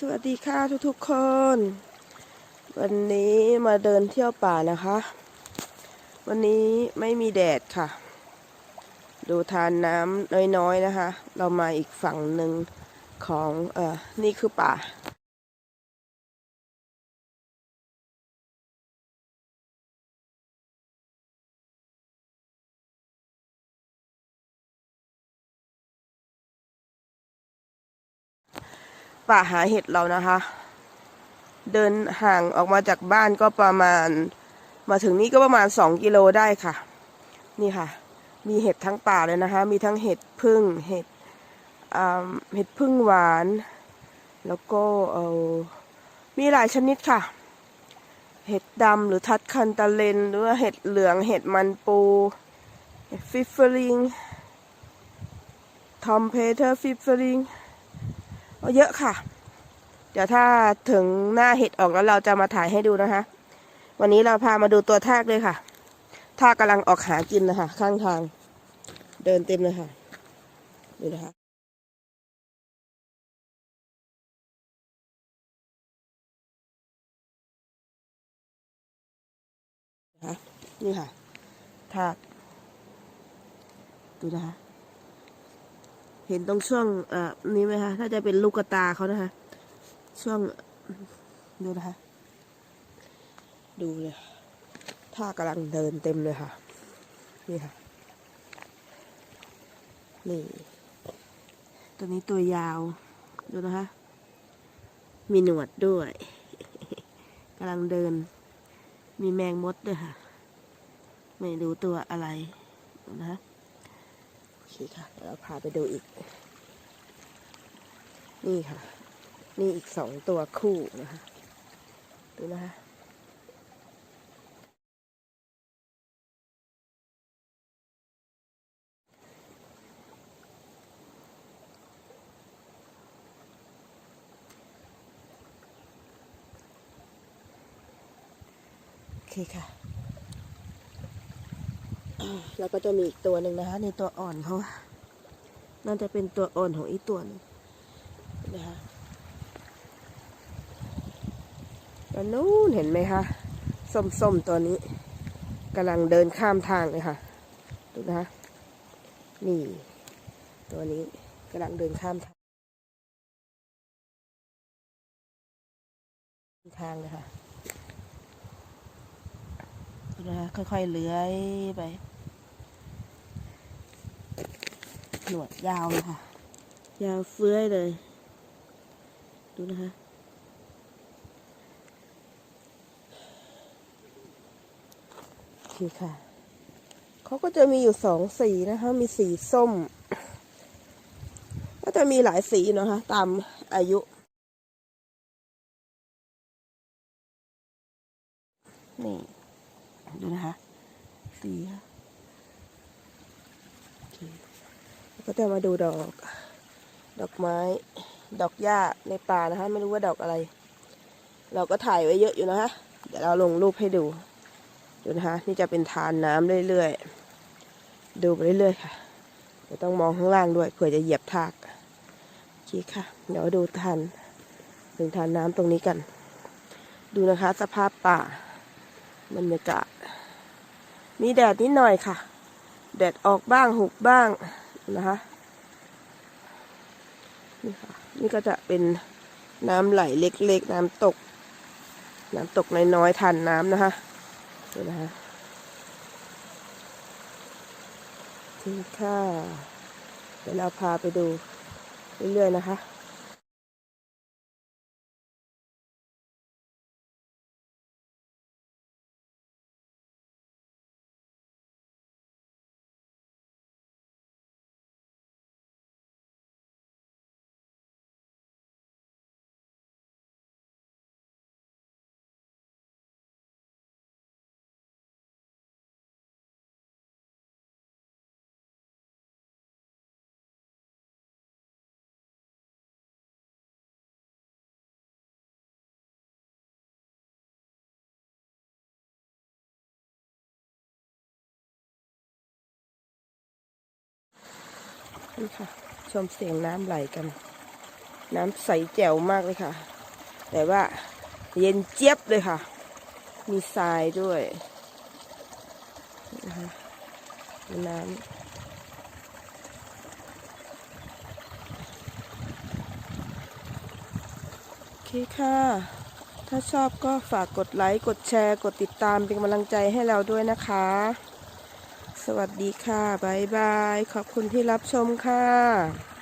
สวัสดีค่ะทุกๆคน วันนี้มาเดินเที่ยวป่านะคะ วันนี้ไม่มีแดดค่ะ ดูทานน้ำน้อยๆนะคะ เรามาอีกฝั่งหนึ่งของเออนี่คือป่า ป่าหาเห็ดเรานะคะ เดินห่างออกมาจากบ้านก็ประมาณ มาถึงนี่ก็ประมาณสองกิโลได้ค่ะ นี่ค่ะ มีเห็ดทั้งป่าเลยนะคะ มีทั้งเห็ดพึ่งเห็ดเห็ดพึ่งหวาน แล้วก็เออมีหลายชนิดค่ะ เห็ดดำหรือทัดคันตะเลน หรือว่าเห็ดเหลืองเห็ดมันปูเห็ดฟิฟเฟอริงทอมเพเทอร์ฟิฟเฟอริง เยอะค่ะ เดี๋ยวถ้าถึงหน้าเห็ดออกแล้วเราจะมาถ่ายให้ดูนะคะ วันนี้เราพามาดูตัวทากเลยค่ะทากกำลังออกหากินนะคะข้างทาง เดินเต็มเลยค่ะดูนะคะนะคะนี่ค่ะทากดูนะคะ เห็นตรงช่วงเอ่อนี้ไหมคะ ถ้าจะเป็นลูกกระตาเขานะคะ ช่วง ดูนะคะ ดูเลย ท่ากำลังเดินเต็มเลยค่ะ นี่ค่ะ นี่ ตัวนี้ตัวยาว ดูนะคะ มีหนวดด้วยกำลังเดิน มีแมงมดด้วยค่ะ ไม่รู้ตัวอะไร นะคะ เคค่ะเดี๋ยวเราพาไปดูอีก นี่ค่ะ นี่อีกสองตัวคู่นะคะดูนะคะโอเคค่ะ แล้วก็จะมีอีกตัวหนึ่งนะคะ ในตัวอ่อนเขาน่าจะเป็นตัวอ่อนของอีกตัวนึงนะคะแล้วนู้นเห็นไหมคะส้มๆตัวนี้กำลังเดินข้ามทางเลยค่ะดูนะคะนี่ ตัวนี้กำลังเดินข้ามทางทางเลยค่ะดูนะคะค่อยๆเลื้อยไป หนวดยาวเลยค่ะ ยาวเฟื้อยเลย ดูนะคะโอเคค่ะ เขาก็จะมีอยู่สองสีนะคะ มีสีส้ม ก็จะมีหลายสีนะคะ ตามอายุนี่ดูนะคะ สีค่ะโอเค ก็จะมาดูดอก ดอกไม้ ดอกหญ้าในป่านะคะ ไม่รู้ว่าดอกอะไร เราก็ถ่ายไว้เยอะอยู่นะคะเดี๋ยวเราลงรูปให้ดู ดูนะคะนี่จะเป็นทานน้ำเรื่อยๆ ดูไปเรื่อยๆค่ะเดี๋ยวต้องมองข้างล่างด้วยเผื่อจะเหยียบทากโอเคค่ะ เดี๋ยวดูทานถึงทานน้ำตรงนี้กัน ดูนะคะ สภาพป่าบรรยากาศมีแดดนิดหน่อยค่ะ แดดออกบ้างหุบบ้าง นะคะนี่ค่ะนี่ก็จะเป็นน้ำไหลเล็กๆ น้ำตก น้ำตกน้อยๆทันน้ำนะคะดูนะคะนี่ค่ะเดี๋ยวเราพาไปดูเรื่อยๆนะคะ นี่ค่ะ ชมเสียงน้ำไหลกัน น้ำใสแจ๋วมากเลยค่ะ แต่ว่าเย็นเจี๊ยบเลยค่ะ มีทรายด้วยนะคะน้ำโอเคค่ะ ถ้าชอบก็ฝากกดไลค์ กดแชร์ กดติดตามเป็นกำลังใจให้เราด้วยนะคะ สวัสดีค่ะ บ๊ายบาย ขอบคุณที่รับชมค่ะ